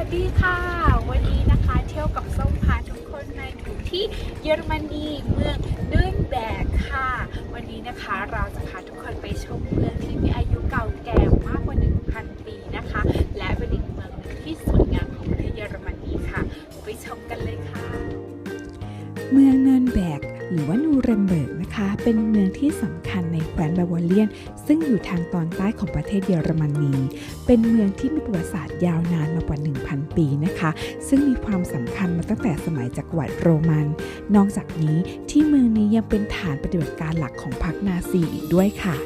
วัสดีค่ะ วันนี้นะคะเที่ยวกับส้มพาทุกคนมาถึงที่เยอรมนีเมืองเดินแบกค่ะ วันนี้นะคะเราจะพาทุกคนไปชมเมืองที่มีอายุเก่าแก่มากกว่า 1,000 ปีนะคะ และเป็นอีกเมืองหนึ่งที่สวยงามของประเทศเยอรมนีค่ะ ไปชมกันเลยค่ะ เมืองเนินแบกหรือว่านูเรมเบิร์ก เป็นเมืองที่สำคัญในแคว้นบาวาเลียน ซึ่งอยู่ทางตอนใต้ของประเทศเยอรมนี เป็นเมืองที่มีประวัติศาสตร์ยาวนานมากว่า 1,000 ปีนะคะ ซึ่งมีความสำคัญมาตั้งแต่สมัยจักรวรรดิโรมัน นอกจากนี้ที่เมืองนี้ยังเป็นฐานปฏิบัติการหลักของพรรคนาซีอีกด้วยค่ะ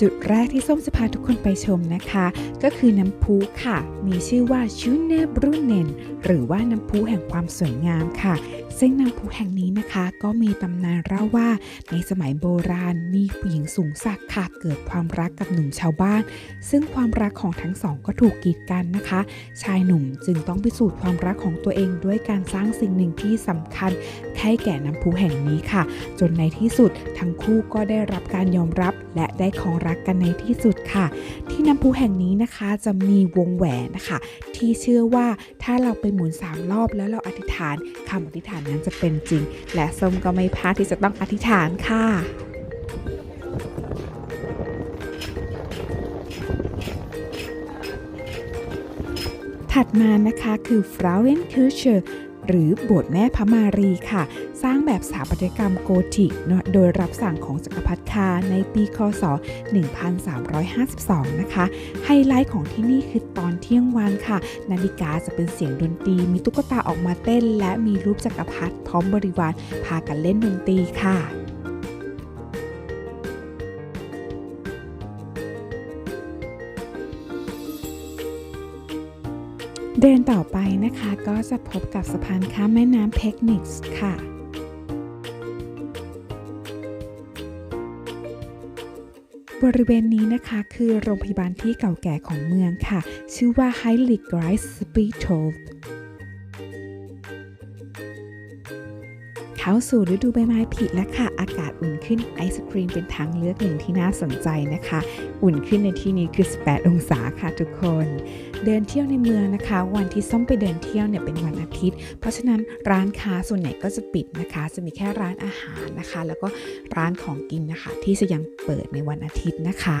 จุดแรกที่ส้มจะพาทุกคนไปชมนะคะ ก็คือน้ำพุค่ะ มีชื่อว่าชูเนบรุเนนหรือว่าน้ำพุแห่งความสวยงามค่ะ ซึ่งน้ำพุแห่งนี้นะคะ ก็มีตำนานเล่าว่าในสมัยโบราณมีผู้หญิงสูงศักดิ์ค่ะเกิดความรักกับหนุ่มชาวบ้าน ซึ่งความรักของทั้งสองก็ถูกกีดกันนะคะ ชายหนุ่มจึงต้องพิสูจน์ความรักของตัวเองด้วยการสร้างสิ่งหนึ่งที่สำคัญให้แก่น้ำพุแห่งนี้ค่ะ จนในที่สุดทั้งคู่ก็ได้รับการยอมรับ และได้ของรักกันในที่สุดค่ะ ที่น้ำพุแห่งนี้นะคะจะมีวงแหวนนะคะ ที่เชื่อว่าถ้าเราไปหมุนสามรอบแล้วเราอธิษฐานคำอธิษฐานนั้นจะเป็นจริง และส้มก็ไม่พลาดที่จะต้องอธิษฐานค่ะถัดมานะคะคือ Frauen Kirche หรือโบสถ์แม่พระมารีค่ะ สร้างแบบสถาปัตยกรรมโกธิกโดยรับสั่งของจักรพรรดิคาในปีคศ 1352 นะคะ ไฮไลท์ของที่นี่คือตอนเที่ยงวันค่ะ นาฬิกาจะเป็นเสียงดนตรี มีตุ๊กตาออกมาเต้น และมีรูปจักรพรรดิพร้อมบริวารพากันเล่นดนตรีค่ะ เดินต่อไปนะคะก็จะพบกับสะพานข้ามแม่น้ำเพกนิกส์ค่ะบริเวณนี้นะคะคือโรงพยาบาลที่เก่าแก่ของเมืองค่ะ ชื่อว่า Heilig Geist Hospital เข้าสู่ฤดูใบไม้ผลิแล้วค่ะ อากาศอุ่นขึ้นไอศครีมเป็นทางเลือกหนึ่งที่น่าสนใจนะคะ อุ่นขึ้นในที่นี้คือ 18 องศาค่ะทุกคน เดินเที่ยวในเมืองนะคะ วันที่ส้มไปเดินเที่ยวเนี่ยเป็นวันอาทิตย์ เพราะฉะนั้นร้านค้าส่วนใหญ่ก็จะปิดนะคะ จะมีแค่ร้านอาหารนะคะ แล้วก็ร้านของกินนะคะ ที่จะยังเปิดในวันอาทิตย์นะคะ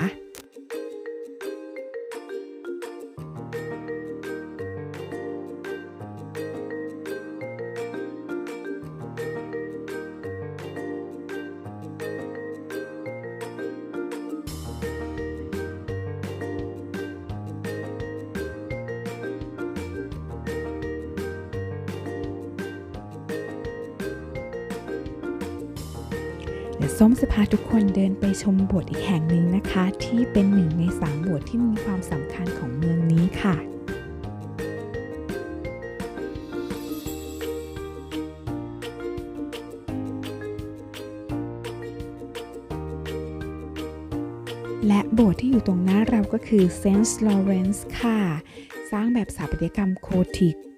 ดี๋ยวส้มจะพาทุกคนเดินไปชมโบสถ์อีกแห่งหนึ่งนะคะ ที่เป็นหนึ่งในสามโบสถ์ที่มีความสำคัญของเมืองนี้ค่ะและโบสถ์ที่อยู่ตรงหน้าเราก็คือเซนต์ลอเรนซ์ค่ะ สร้างแบบสถาปัตยกรรมโคทิก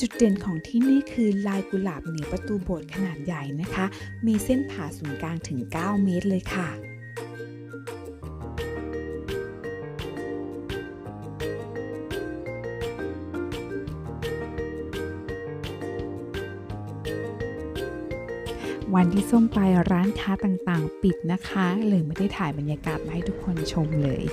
จุดเด่นของที่นี่คือลายกุหลาบเหนือประตูโบสถ์ขนาดใหญ่นะคะ มีเส้นผ่าศูนย์กลางถึง 9 เมตรเลยค่ะวันที่ส้มไปร้านค้าต่างๆ ปิดนะคะ เลยไม่ได้ถ่ายบรรยากาศมาให้ทุกคนชมเลย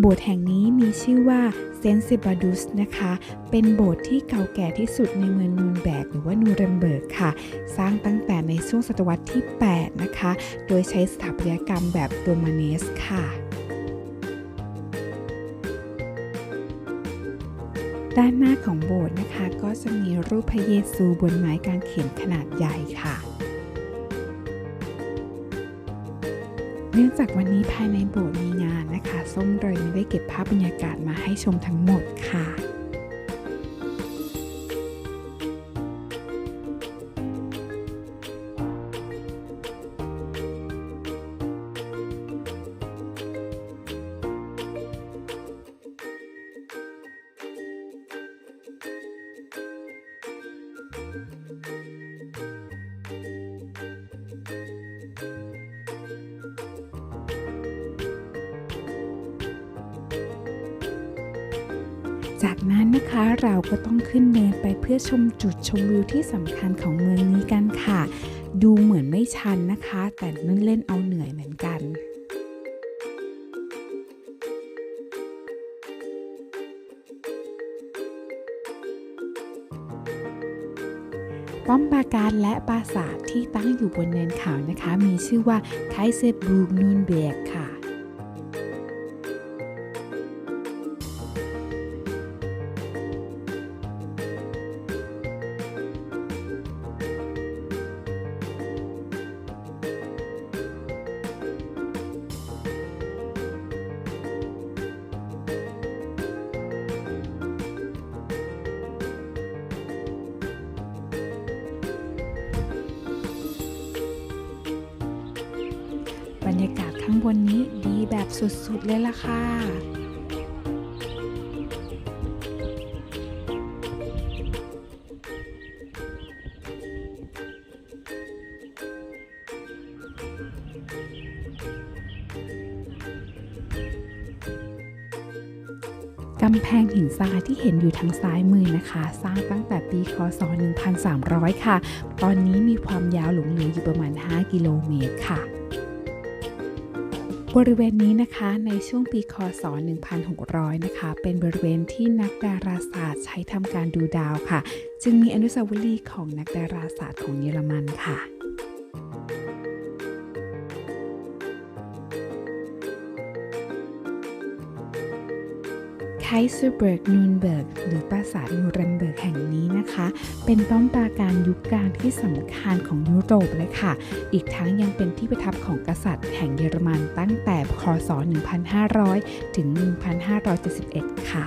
โบสถ์แห่งนี้มีชื่อว่าเซนเซบาดุสนะคะ เป็นโบสถ์ที่เก่าแก่ที่สุดในเมืองนูนแบกหรือว่านูเรมเบิร์กค่ะ สร้างตั้งแต่ในช่วงศตวรรษที่ 8 นะคะ โดยใช้สถาปัตยกรรมแบบโรมาเนสค่ะด้านหน้าของโบสถ์นะคะ ก็จะมีรูปพระเยซูบนไม้กางเขนขนาดใหญ่ค่ะ เนื่องจากวันนี้ภายในโบสถ์มี คะ ส้มเลยไม่ได้เก็บภาพบรรยากาศมาให้ชมทั้งหมดค่ะ นั้นนะคะเราก็ต้องขึ้นเนินไปเพื่อชมจุดชมวิวที่สำคัญของเมืองนี้กันค่ะ ดูเหมือนไม่ชันนะคะ แต่นั่นเล่นเอาเหนื่อยเหมือนกันป้อมปราการและปราสาทที่ตั้งอยู่บนเนินเขานะคะ มีชื่อว่าไคเซบูกนูนเบียกค่ะ ยากาศข้างบนนี้ดีแบบสุดๆเลยล่ะค่ะกำแพงหินทรายที่เห็นอยู่ทางซ้ายมือนะคะ สร้างตั้งแต่ปีคศ 1300 ค่ะ ตอนนี้มีความยาวหลงเหลืออยู่ประมาณ 5 กิโลเมตรค่ะ บริเวณนี้นะคะในช่วงปีคศ 1600 นะคะ เป็นบริเวณที่นักดาราศาสตร์ใช้ทำการดูดาวค่ะ จึงมีอนุสาวรีย์ของนักดาราศาสตร์ของเยอรมันค่ะไคเซอร์เบิร์กนูนเบิร์กหรือปราสาทนูเรมเบิร์กแห่ง เป็นป้อมปราการยุคกลางที่สำคัญของยุโรปเลยค่ะ อีกทั้งยังเป็นที่ประทับของกษัตริย์ แห่งเยอรมันตั้งแต่คศ 1500 ถึง 1571 ค่ะ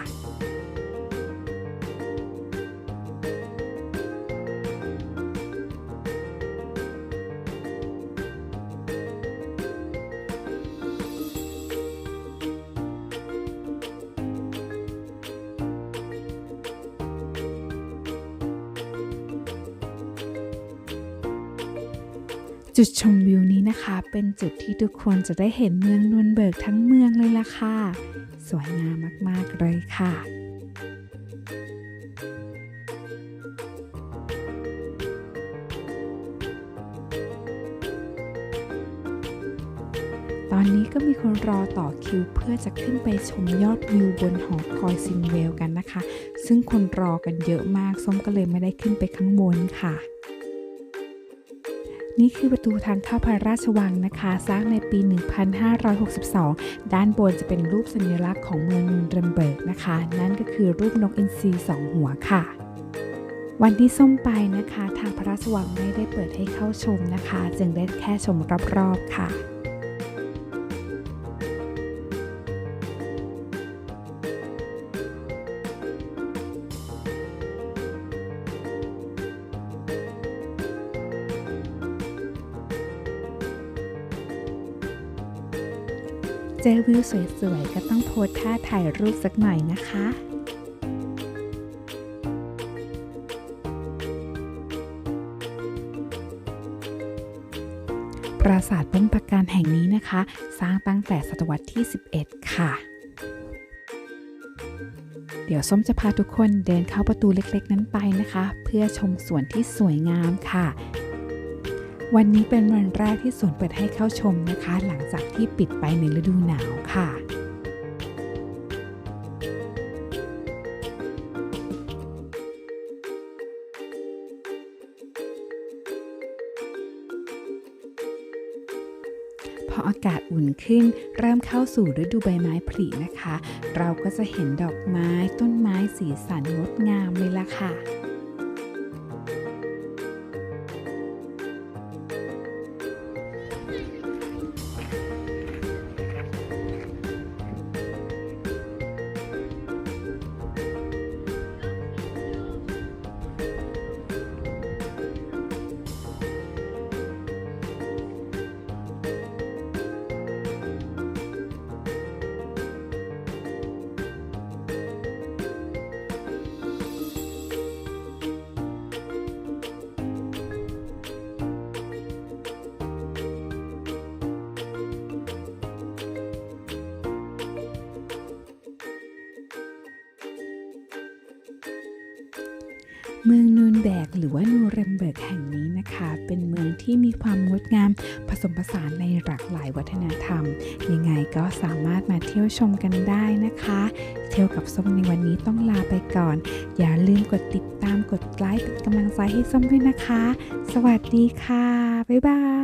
จุดชมวิวนี้นะคะ เป็นจุดที่ทุกคนจะได้เห็นเมืองนวลเบิกทั้งเมืองเลยล่ะค่ะ สวยงามมาก ๆ เลยค่ะตอนนี้ก็มีคนรอต่อคิวเพื่อจะขึ้นไปชมยอดวิวบนหอคอยซินเวลกันนะคะ ซึ่งคนรอกันเยอะมาก ส้มก็เลยไม่ได้ขึ้นไปข้างบนค่ะ นี่คือประตูทางเข้าพระราชวังนะคะ สร้างในปี 1562 ด้านบนจะเป็นรูปสัญลักษณ์ของเมืองนูนเรมเบิร์กนะคะ นั่นก็คือรูปนกอินทรีสองหัวค่ะวันที่ส้มไปนะคะ ทางพระราชวังไม่ได้เปิดให้เข้าชมนะคะ จึงได้แค่ชมรอบๆค่ะ เจอวิวสวยๆ ก็ต้องโพสท่าถ่ายรูปสักหน่อยนะคะปราสาทป้อมปราการแห่งนี้นะคะ สร้างตั้งแต่ศตวรรษที่ 11 ค่ะ เดี๋ยวส้มจะพาทุกคนเดินเข้าประตูเล็กๆ นั้นไปนะคะ เพื่อชมสวนที่สวยงามค่ะ วันนี้เป็นวันแรกที่สวนเปิดให้เข้าชมนะคะ หลังจากที่ปิดไปในฤดูหนาวค่ะพออากาศอุ่นขึ้น เริ่มเข้าสู่ฤดูใบไม้ผลินะคะ เราก็จะเห็นดอกไม้ต้นไม้สีสันงดงามเลยล่ะค่ะ หรือว่านูเรมเบิร์กแห่งนี้นะคะ เป็นเมืองที่มีความงดงามผสมผสานในหลากหลายวัฒนธรรม ยังไงก็สามารถมาเที่ยวชมกันได้นะคะ เที่ยวกับส้มในวันนี้ต้องลาไปก่อน อย่าลืมกดติดตามกดไลค์เป็นกำลังใจให้ส้มด้วยนะคะ สวัสดีค่ะ บ๊ายบาย